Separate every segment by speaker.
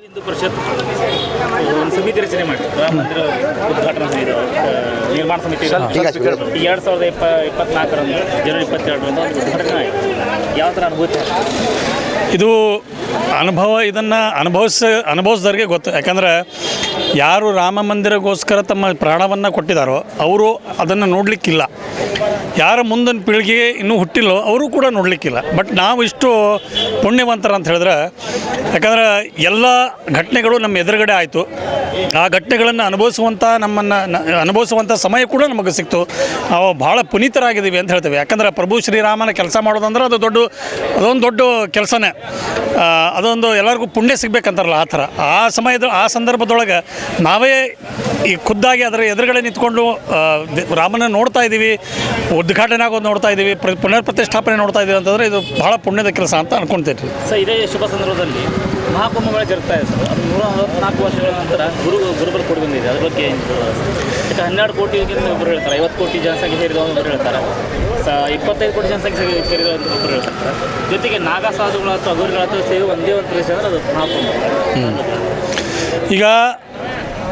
Speaker 1: ಹಿಂದೂ ಪರಿಷತ್ ಒಂದು ಸಮಿತಿ ರಚನೆ ಮಾಡಿತ್ತು. ರಾಮ ಮಂದಿರ ಉದ್ಘಾಟನಾ ಸಮಿತಿ ನಿರ್ಮಾಣ ಸಮಿತಿ ಎರಡು ಸಾವಿರದ ಇಪ್ಪ ಇಪ್ಪತ್ನಾಲ್ಕರಂದು ಜನವರಿ ಇಪ್ಪತ್ತೆರಡರಂದು ಒಂದು ಉದ್ಘಾಟನೆ ಆಯಿತು. ಯಾವ ಥರ ಅನುಭೂತಿ?
Speaker 2: ಇದು ಅನುಭವ ಇದನ್ನು ಅನುಭವಿಸ ಅನುಭವಿಸಿದವ್ರಿಗೆ ಗೊತ್ತು. ಯಾಕಂದರೆ ಯಾರು ರಾಮ ಮಂದಿರಗೋಸ್ಕರ ತಮ್ಮ ಪ್ರಾಣವನ್ನು ಕೊಟ್ಟಿದ್ದಾರೋ ಅವರು ಅದನ್ನು ನೋಡಲಿಕ್ಕಿಲ್ಲ. ಯಾರ ಮುಂದಿನ ಪೀಳಿಗೆ ಇನ್ನೂ ಹುಟ್ಟಿಲ್ಲೋ ಅವರು ಕೂಡ ನೋಡಲಿಕ್ಕಿಲ್ಲ. ಬಟ್ ನಾವು ಇಷ್ಟು ಪುಣ್ಯವಂತರ ಅಂತ ಹೇಳಿದ್ರೆ, ಯಾಕಂದ್ರೆ ಎಲ್ಲ ಘಟನೆಗಳು ನಮ್ಮ ಎದುರುಗಡೆ ಆಯಿತು. ಆ ಘಟನೆಗಳನ್ನು ಅನುಭವಿಸುವಂಥ ನಮ್ಮನ್ನು ಅನುಭವಿಸುವಂಥ ಸಮಯ ಕೂಡ ನಮಗೆ ಸಿಕ್ತು. ನಾವು ಭಾಳ ಪುನೀತರಾಗಿದ್ದೀವಿ ಅಂತ ಹೇಳ್ತೇವೆ. ಯಾಕಂದ್ರೆ ಪ್ರಭು ಶ್ರೀರಾಮನ ಕೆಲಸ ಮಾಡೋದಂದ್ರೆ ಅದು ದೊಡ್ಡ, ಅದೊಂದು ದೊಡ್ಡ ಕೆಲಸನೇ. ಅದೊಂದು ಎಲ್ಲರಿಗೂ ಪುಣ್ಯ ಸಿಗಬೇಕಂತಾರಲ್ಲ ಆ ಥರ. ಆ ಸಮಯದ, ಆ ಸಂದರ್ಭದೊಳಗೆ ನಾವೇ ಈ ಖುದ್ದಾಗಿ ಅದರ ಎದುರುಗಡೆ ನಿಂತ್ಕೊಂಡು ರಾಮನ ನೋಡ್ತಾ ಇದ್ದೀವಿ. ಉದ್ಘಾಟನೆ ಆಗೋದು ನೋಡ್ತಾ ಇದ್ದೀವಿ ಪ್ರ ಪುನರ್ ಪ್ರತಿಷ್ಠಾಪನೆ ನೋಡ್ತಾ ಇದ್ದೀವಿ ಅಂತಂದರೆ ಇದು ಬಹಳ ಪುಣ್ಯದ ಕೆಲಸ ಅಂತ ಅನ್ಕೊಂತೇನೆ.
Speaker 1: ರೀ ಸರ್ ಇದೇ ಶುಭ ಸಂದರ್ಭದಲ್ಲಿ ಮಹಾಕುಂಭಗಳ ಜರುಗ್ತಾ ಇದೆ ಸರ್. ಅದು ನೂರ ನಲವತ್ನಾಲ್ಕು ವರ್ಷಗಳ ನಂತರ ಗುರು ಗುರುಗಳು ಕೊಡಿ ಬಂದಿದೆ. ಅದ್ರ ಬಗ್ಗೆ ಏನು ಯಾಕೆ ಹನ್ನೆರಡು ಕೋಟಿ ಒಬ್ಬರು ಹೇಳ್ತಾರೆ. ಐವತ್ತು ಕೋಟಿ ಜನಸಂಖ್ಯೆ ಸೇರಿದವರು ಒಬ್ಬರು ಹೇಳ್ತಾರೆ. ಸ ಇಪ್ಪತ್ತೈದು ಕೋಟಿ ಜನಸಂಖ್ಯೆ ಸೇರಿ- ಸೇರಿದ ಅಂತ ಒಬ್ಬರು ಹೇಳ್ತಾರೆ. ಜೊತೆಗೆ ನಾಗಾ ಸಾಧುಗಳು ಅಥವಾ ಅಗುರಿಗಳ ಅಥವಾ ಸೇರಿ ಒಂದೇ ಒಂದು ಪ್ರದೇಶ ಅಂದರೆ ಅದು ಮಹಾಕುಂಭ
Speaker 2: ಈಗ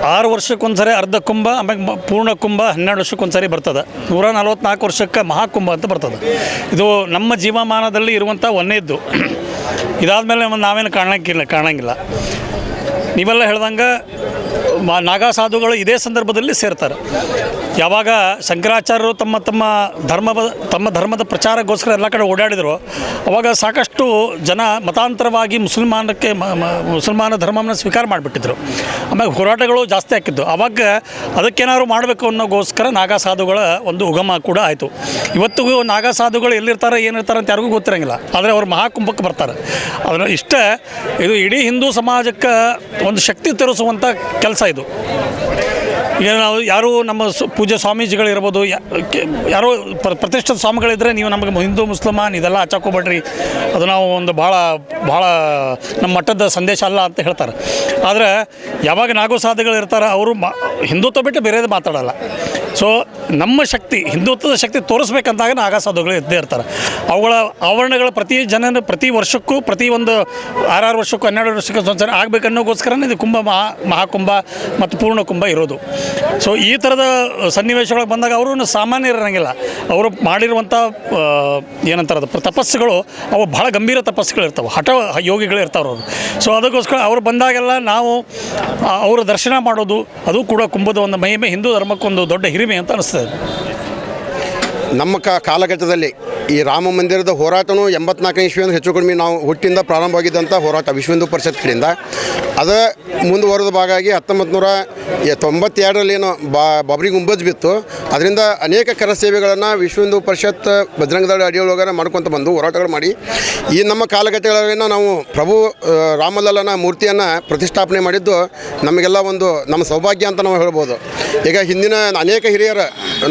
Speaker 2: ಆರು ವರ್ಷಕ್ಕೊಂದ್ಸರಿ ಅರ್ಧ ಕುಂಭ ಆಮೇಲೆ ಪೂರ್ಣ ಕುಂಭ ಹನ್ನೆರಡು ವರ್ಷಕ್ಕೊಂದ್ಸರಿ ಬರ್ತದೆ. ನೂರ ನಲ್ವತ್ನಾಲ್ಕು ವರ್ಷಕ್ಕೆ ಮಹಾಕುಂಭ ಅಂತ ಬರ್ತದೆ. ಇದು ನಮ್ಮ ಜೀವಮಾನದಲ್ಲಿ ಇರುವಂಥ ಒಂದೇದ್ದು ಇದಾದಮೇಲೆ ನಾವೇನು ಕಾಣಂಗಿಲ್ಲ ಕಾಣಂಗಿಲ್ಲ. ನೀವೆಲ್ಲ ಹೇಳ್ದಂಗೆ ನಾಗಾ ಸಾಧುಗಳು ಇದೇ ಸಂದರ್ಭದಲ್ಲಿ ಸೇರ್ತಾರೆ. ಯಾವಾಗ ಶಂಕರಾಚಾರ್ಯರು ತಮ್ಮ ತಮ್ಮ ಧರ್ಮ ತಮ್ಮ ಧರ್ಮದ ಪ್ರಚಾರಕ್ಕೋಸ್ಕರ ಎಲ್ಲ ಕಡೆ ಓಡಾಡಿದರು, ಅವಾಗ ಸಾಕಷ್ಟು ಜನ ಮತಾಂತರವಾಗಿ ಮುಸಲ್ಮಾನಕ್ಕೆ ಮುಸಲ್ಮಾನ ಧರ್ಮವನ್ನು ಸ್ವೀಕಾರ ಮಾಡಿಬಿಟ್ಟಿದ್ರು. ಆಮೇಲೆ ಹೋರಾಟಗಳು ಜಾಸ್ತಿ ಆಗ್ತಿತ್ತು ಅವಾಗ ಅದಕ್ಕೇನಾದ್ರು ಮಾಡಬೇಕು ಅನ್ನೋಗೋಸ್ಕರ ನಾಗಾ ಸಾಧುಗಳ ಒಂದು ಉಗಮ ಕೂಡ ಆಯಿತು. ಇವತ್ತಿಗೂ ನಾಗಾ ಸಾಧುಗಳು ಎಲ್ಲಿರ್ತಾರೆ, ಏನಿರ್ತಾರೆ ಅಂತ ಯಾರಿಗೂ ಗೊತ್ತಿರಂಗಿಲ್ಲ. ಆದರೆ ಅವರು ಮಹಾಕುಂಭಕ್ಕೆ ಬರ್ತಾರೆ. ಅದನ್ನು ಇಷ್ಟ, ಇದು ಇಡೀ ಹಿಂದೂ ಸಮಾಜಕ್ಕೆ ಒಂದು ಶಕ್ತಿ ತೋರಿಸುವಂಥ ಕೆಲಸ ಇದು. ನಾವು ಯಾರು ನಮ್ಮ ಪೂಜೆ ಸ್ವಾಮೀಜಿಗಳಿರ್ಬೋದು ಯಾರೋ ಪ್ರ- ಪ್ರತಿಷ್ಠಿತ ಸ್ವಾಮಿಗಳಿದ್ದರೆ ನೀವು ನಮಗೆ ಹಿಂದೂ, ಮುಸ್ಲಿಮಾನ್ ಇದೆಲ್ಲ ಹಚ್ಚಾಕೋಬೇಡ್ರಿ ಅದು ನಾವು ಒಂದು ಭಾಳ ಭಾಳ ನಮ್ಮ ಮಟ್ಟದ ಸಂದೇಶ ಅಲ್ಲ ಅಂತ ಹೇಳ್ತಾರೆ. ಆದರೆ ಯಾವಾಗ ನಾಗೋ ಸಾಧುಗಳು ಇರ್ತಾರೆ ಅವರು ಮಾ, ಹಿಂದುತ್ವ ಬಿಟ್ಟು ಬೇರೆದು ಮಾತಾಡಲ್ಲ. ಸೊ ನಮ್ಮ ಶಕ್ತಿ, ಹಿಂದುತ್ವದ ಶಕ್ತಿ ತೋರಿಸ್ಬೇಕಂದಾಗ ಆಗ ಸಾಧುಗಳು ಇದ್ದೇ ಇರ್ತಾರೆ. ಅವುಗಳ ಆವರಣಗಳ ಪ್ರತಿ ಜನನ ಪ್ರತಿ ವರ್ಷಕ್ಕೂ, ಪ್ರತಿ ಒಂದು ಆರಾರು ವರ್ಷಕ್ಕೂ, ಹನ್ನೆರಡು ವರ್ಷಕ್ಕೆ ಸಂಚಾರ ಆಗಬೇಕು ಅನ್ನೋಕ್ಕೋಸ್ಕರನೇ ಇದು ಕುಂಭ ಮಹಾ, ಮಹಾಕುಂಭ ಮತ್ತು ಪೂರ್ಣ ಕುಂಭ ಇರೋದು. ಸೊ ಈ ಥರದ ಸನ್ನಿವೇಶಗಳಿಗೆ ಬಂದಾಗ ಅವರು ಸಾಮಾನ್ಯ ಇರಂಗಿಲ್ಲ. ಅವರು ಮಾಡಿರುವಂಥ ಏನಂತಾರದು ತಪಸ್ಸುಗಳು, ಅವು ಭಾಳ ಗಂಭೀರ ತಪಸ್ಸುಗಳು ಇರ್ತಾವೆ. ಹಠ ಯೋಗಿಗಳು ಇರ್ತಾವ್ರು ಅವರು. ಸೊ ಅದಕ್ಕೋಸ್ಕರ ಅವ್ರು ಬಂದಾಗೆಲ್ಲ ನಾವು ಅವರ ದರ್ಶನ ಮಾಡೋದು, ಅದು ಕೂಡ ಕುಂಭದ ಒಂದು ಮಹಿಮೆ, ಹಿಂದೂ ಧರ್ಮಕ್ಕೊಂದು ದೊಡ್ಡ ಹಿರಿಮೆ ಅಂತ ಅನಿಸ್ತದೆ.
Speaker 3: ನಮ್ಮ ಕಾಲಘಟ್ಟದಲ್ಲಿ ಈ ರಾಮ ಮಂದಿರದ ಹೋರಾಟನೂ ಎಂಬತ್ನಾಲ್ಕನೇ ಇಸ್ವಿಯಿಂದ ಹೆಚ್ಚು ಕಡಿಮೆ ನಾವು ಹುಟ್ಟಿಂದ ಪ್ರಾರಂಭವಾಗಿದ್ದಂಥ ಹೋರಾಟ ವಿಶ್ವ ಹಿಂದೂ ಪರಿಷತ್ ಕಡೆಯಿಂದ ಅದು ಮುಂದುವರೆದ ಭಾಗಾಗಿ ಹತ್ತೊಂಬತ್ತು ನೂರ ತೊಂಬತ್ತೆರಡರಲ್ಲಿ ಏನು ಬಾ, ಬಾಬ್ರಿ ಗುಂಬಜ್ ಬಿತ್ತು. ಅದರಿಂದ ಅನೇಕ ಕರ ಸೇವೆಗಳನ್ನು ವಿಶ್ವ ಹಿಂದೂ ಪರಿಷತ್ ಬಜರಂಗದಳ ಅಡಿಯೊಳಗನ ಮಾಡ್ಕೊತ ಬಂದು ಹೋರಾಟಗಳು ಮಾಡಿ. ಈ ನಮ್ಮ ಕಾಲಘಟ್ಟಗಳಲ್ಲಿ ನಾವು ಪ್ರಭು ರಾಮಲಲ್ಲನ ಮೂರ್ತಿಯನ್ನು ಪ್ರತಿಷ್ಠಾಪನೆ ಮಾಡಿದ್ದು ನಮಗೆಲ್ಲ ಒಂದು ನಮ್ಮ ಸೌಭಾಗ್ಯ ಅಂತ ನಾವು ಹೇಳ್ಬೋದು. ಈಗ ಹಿಂದಿನ ಅನೇಕ ಹಿರಿಯರು,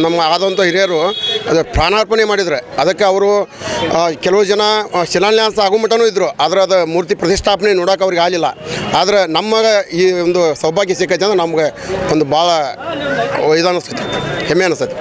Speaker 3: ನಮ್ಮ ಆದಂಥ ಹಿರಿಯರು ಅದು ಪ್ರಾಣಾರ್ಪಣೆ ಮಾಡಿದರೆ. ಅದಕ್ಕೆ ಅವರು ಕೆಲವು ಜನ ಶಿಲಾನ್ಯಾಸ ಆಗೋ ಮಟ್ಟನೂ ಇದ್ದರು ಆದ್ರೆ ಅದು ಮೂರ್ತಿ ಪ್ರತಿಷ್ಠಾಪನೆ ನೋಡೋಕೆ ಅವ್ರಿಗೆ ಆಗಲಿಲ್ಲ. ಆದ್ರೆ ನಮಗೆ ಈ ಒಂದು ಸೌಭಾಗ್ಯ ಸಿಕ್ಕೈತೆ ಅಂದ್ರೆ ನಮ್ಗೆ ಒಂದು ಭಾಳ ಇದು ಅನಿಸ್ತೈತಿ ಹೆಮ್ಮೆ ಅನಿಸ್ತೈತಿ.